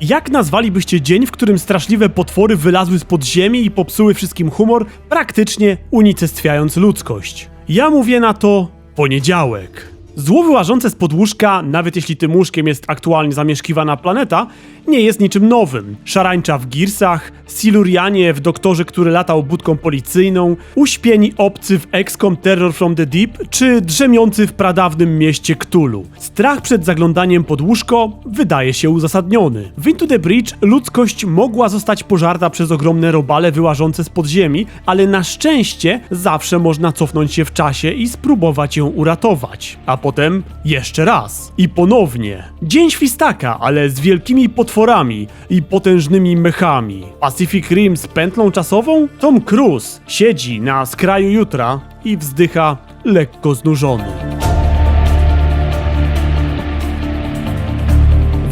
Jak nazwalibyście dzień, w którym straszliwe potwory wylazły z podziemi i popsuły wszystkim humor, praktycznie unicestwiając ludzkość? Ja mówię na to poniedziałek. Zło wyłażące z podłóżka, nawet jeśli tym łóżkiem jest aktualnie zamieszkiwana planeta, nie jest niczym nowym. Szarańcza w Gearsach, Silurianie w Doktorze, który latał budką policyjną, uśpieni obcy w XCOM Terror from the Deep, czy drzemiący w pradawnym mieście Cthulhu. Strach przed zaglądaniem pod łóżko wydaje się uzasadniony. W Into the Breach ludzkość mogła zostać pożarta przez ogromne robale wyłażące z podziemi, ale na szczęście zawsze można cofnąć się w czasie i spróbować ją uratować. A potem jeszcze raz. I ponownie. Dzień świstaka, ale z wielkimi potworami i potężnymi mechami. Pacific Rim z pętlą czasową? Tom Cruise siedzi na skraju jutra i wzdycha lekko znużony.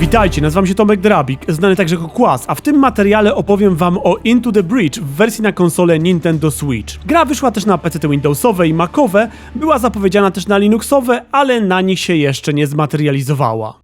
Witajcie, nazywam się Tomek Drabik, znany także jako Kłas, a w tym materiale opowiem wam o Into the Breach w wersji na konsolę Nintendo Switch. Gra wyszła też na PC Windowsowe i Macowe, była zapowiedziana też na Linuxowe, ale na nich się jeszcze nie zmaterializowała.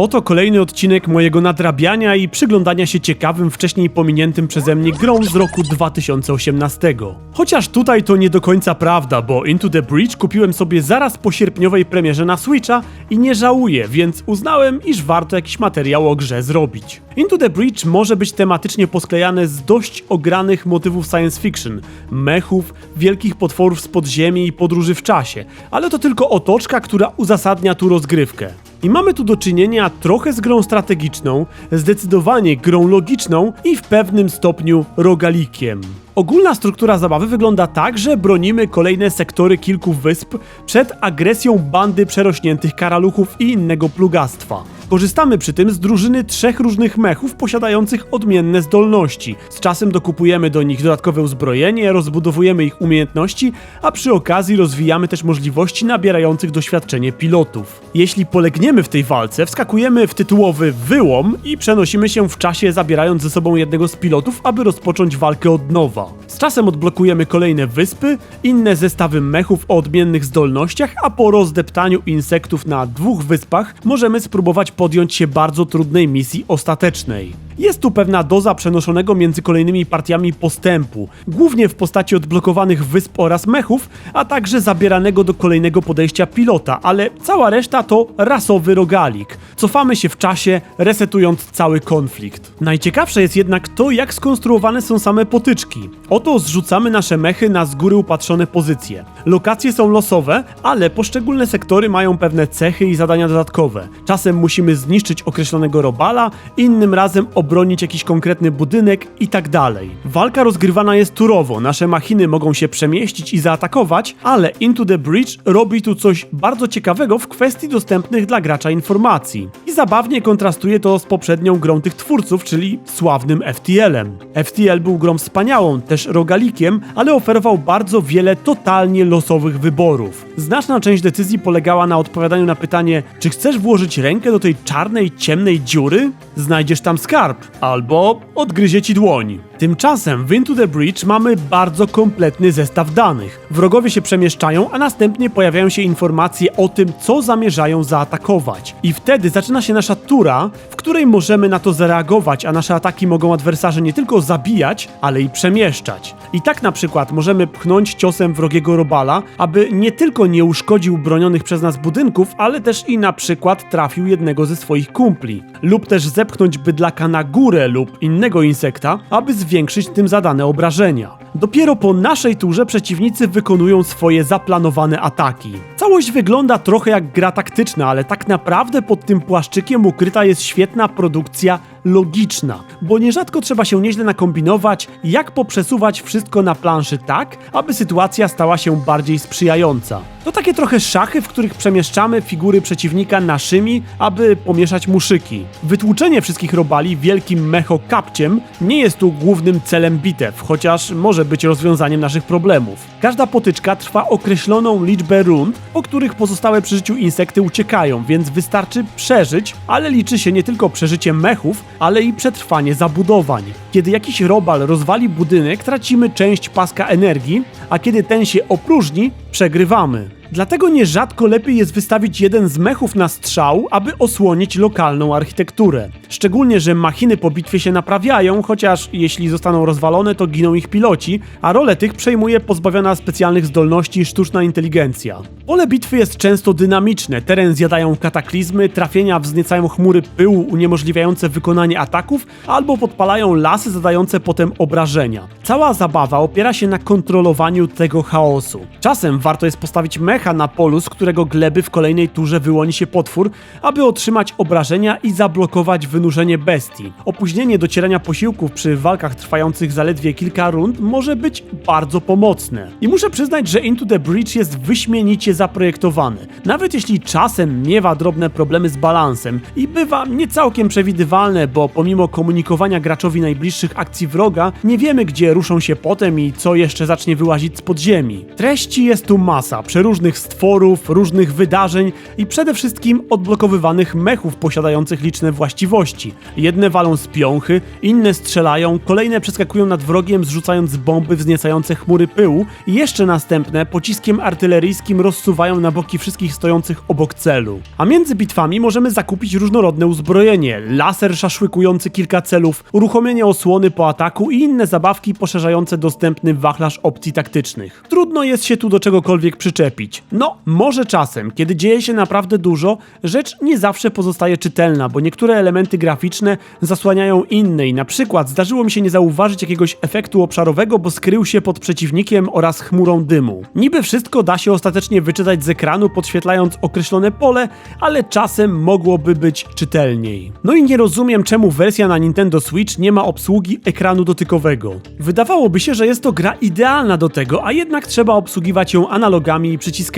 Oto kolejny odcinek mojego nadrabiania i przyglądania się ciekawym, wcześniej pominiętym przeze mnie grom z roku 2018. Chociaż tutaj to nie do końca prawda, bo Into the Breach kupiłem sobie zaraz po sierpniowej premierze na Switcha i nie żałuję, więc uznałem, iż warto jakiś materiał o grze zrobić. Into the Breach może być tematycznie posklejane z dość ogranych motywów science fiction, mechów, wielkich potworów z podziemi i podróży w czasie, ale to tylko otoczka, która uzasadnia tu rozgrywkę. I mamy tu do czynienia trochę z grą strategiczną, zdecydowanie grą logiczną i w pewnym stopniu rogalikiem. Ogólna struktura zabawy wygląda tak, że bronimy kolejne sektory kilku wysp przed agresją bandy przerośniętych karaluchów i innego plugastwa. Korzystamy przy tym z drużyny trzech różnych mechów posiadających odmienne zdolności. Z czasem dokupujemy do nich dodatkowe uzbrojenie, rozbudowujemy ich umiejętności, a przy okazji rozwijamy też możliwości nabierających doświadczenie pilotów. Jeśli polegniemy w tej walce, wskakujemy w tytułowy wyłom i przenosimy się w czasie zabierając ze sobą jednego z pilotów, aby rozpocząć walkę od nowa. Z czasem odblokujemy kolejne wyspy, inne zestawy mechów o odmiennych zdolnościach, a po rozdeptaniu insektów na dwóch wyspach możemy spróbować podjąć się bardzo trudnej misji ostatecznej. Jest tu pewna doza przenoszonego między kolejnymi partiami postępu, głównie w postaci odblokowanych wysp oraz mechów, a także zabieranego do kolejnego podejścia pilota, ale cała reszta to rasowy rogalik. Cofamy się w czasie, resetując cały konflikt. Najciekawsze jest jednak to, jak skonstruowane są same potyczki. Oto zrzucamy nasze mechy na z góry upatrzone pozycje. Lokacje są losowe, ale poszczególne sektory mają pewne cechy i zadania dodatkowe. Czasem musimy zniszczyć określonego robala, innym razem obronić jakiś konkretny budynek i tak dalej. Walka rozgrywana jest turowo, nasze machiny mogą się przemieścić i zaatakować, ale Into the Breach robi tu coś bardzo ciekawego w kwestii dostępnych dla gracza informacji. I zabawnie kontrastuje to z poprzednią grą tych twórców, czyli sławnym FTL-em. FTL był grą wspaniałą, też rogalikiem, ale oferował bardzo wiele totalnie losowych wyborów. Znaczna część decyzji polegała na odpowiadaniu na pytanie, czy chcesz włożyć rękę do tej czarnej, ciemnej dziury? Znajdziesz tam skarb, albo odgryzie ci dłoń. Tymczasem w Into the Breach mamy bardzo kompletny zestaw danych. Wrogowie się przemieszczają, a następnie pojawiają się informacje o tym, co zamierzają zaatakować. I wtedy zaczyna się nasza tura, w której możemy na to zareagować, a nasze ataki mogą adwersarze nie tylko zabijać, ale i przemieszczać. I tak na przykład możemy pchnąć ciosem wrogiego robala, aby nie tylko nie uszkodził bronionych przez nas budynków, ale też i na przykład trafił jednego ze swoich kumpli. Lub też zepchnąć bydlaka na górę lub innego insekta, aby zwiększyć tym zadane obrażenia. Dopiero po naszej turze przeciwnicy wykonują swoje zaplanowane ataki. Całość wygląda trochę jak gra taktyczna, ale tak naprawdę pod tym płaszczykiem ukryta jest świetna produkcja logiczna, bo nierzadko trzeba się nieźle nakombinować, jak poprzesuwać wszystko na planszy tak, aby sytuacja stała się bardziej sprzyjająca. To takie trochę szachy, w których przemieszczamy figury przeciwnika naszymi, aby pomieszać muszyki. Wytłuczenie wszystkich robali wielkim mecho kapciem nie jest tu głównym celem bitew, chociaż może być rozwiązaniem naszych problemów. Każda potyczka trwa określoną liczbę rund, po których pozostałe przy życiu insekty uciekają, więc wystarczy przeżyć, ale liczy się nie tylko przeżycie mechów, ale i przetrwanie zabudowań. Kiedy jakiś robal rozwali budynek, tracimy część paska energii, a kiedy ten się opróżni, przegrywamy. Dlatego nierzadko lepiej jest wystawić jeden z mechów na strzał, aby osłonić lokalną architekturę. Szczególnie, że machiny po bitwie się naprawiają, chociaż jeśli zostaną rozwalone, to giną ich piloci, a rolę tych przejmuje pozbawiona specjalnych zdolności sztuczna inteligencja. Pole bitwy jest często dynamiczne, teren zjadają kataklizmy, trafienia wzniecają chmury pyłu uniemożliwiające wykonanie ataków, albo podpalają lasy zadające potem obrażenia. Cała zabawa opiera się na kontrolowaniu tego chaosu. Czasem warto jest postawić mecha na polu, z którego gleby w kolejnej turze wyłoni się potwór, aby otrzymać obrażenia i zablokować wynurzenie bestii. Opóźnienie docierania posiłków przy walkach trwających zaledwie kilka rund może być bardzo pomocne. I muszę przyznać, że Into the Breach jest wyśmienicie zaprojektowany. Nawet jeśli czasem miewa drobne problemy z balansem i bywa nie całkiem przewidywalne, bo pomimo komunikowania graczowi najbliższych akcji wroga, nie wiemy gdzie ruszą się potem i co jeszcze zacznie wyłazić z podziemi. Treści jest tu masa, przeróżnych stworów, różnych wydarzeń i przede wszystkim odblokowywanych mechów posiadających liczne właściwości. Jedne walą z piąchy, inne strzelają, kolejne przeskakują nad wrogiem zrzucając bomby wzniecające chmury pyłu i jeszcze następne pociskiem artyleryjskim rozsuwają na boki wszystkich stojących obok celu. A między bitwami możemy zakupić różnorodne uzbrojenie, laser szaszłykujący kilka celów, uruchomienie osłony po ataku i inne zabawki poszerzające dostępny wachlarz opcji taktycznych. Trudno jest się tu do czegokolwiek przyczepić. No, może czasem, kiedy dzieje się naprawdę dużo, rzecz nie zawsze pozostaje czytelna, bo niektóre elementy graficzne zasłaniają inne i na przykład zdarzyło mi się nie zauważyć jakiegoś efektu obszarowego, bo skrył się pod przeciwnikiem oraz chmurą dymu. Niby wszystko da się ostatecznie wyczytać z ekranu, podświetlając określone pole, ale czasem mogłoby być czytelniej. No i nie rozumiem, czemu wersja na Nintendo Switch nie ma obsługi ekranu dotykowego. Wydawałoby się, że jest to gra idealna do tego, a jednak trzeba obsługiwać ją analogami i przyciskami.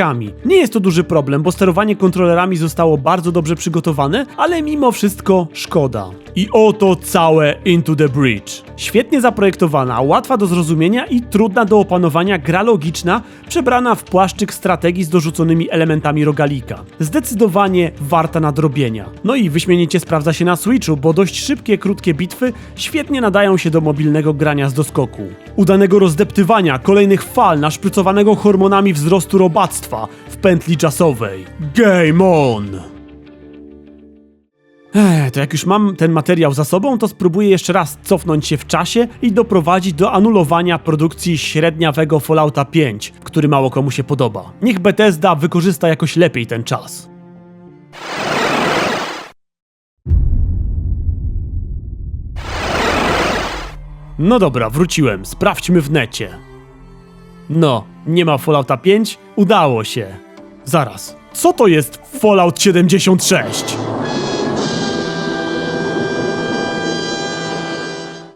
Nie jest to duży problem, bo sterowanie kontrolerami zostało bardzo dobrze przygotowane, ale mimo wszystko szkoda. I oto całe Into the Breach. Świetnie zaprojektowana, łatwa do zrozumienia i trudna do opanowania gra logiczna, przebrana w płaszczyk strategii z dorzuconymi elementami rogalika. Zdecydowanie warta nadrobienia. No i wyśmienicie sprawdza się na Switchu, bo dość szybkie, krótkie bitwy świetnie nadają się do mobilnego grania z doskoku. Udanego rozdeptywania kolejnych fal naszprycowanego hormonami wzrostu robactwa w pętli czasowej. Game on! Ech, to jak już mam ten materiał za sobą, to spróbuję jeszcze raz cofnąć się w czasie i doprowadzić do anulowania produkcji średniawego Fallouta 5, który mało komu się podoba. Niech Bethesda wykorzysta jakoś lepiej ten czas. No dobra, wróciłem. Sprawdźmy w necie. No, nie ma Fallouta 5? Udało się. Zaraz. Co to jest Fallout 76?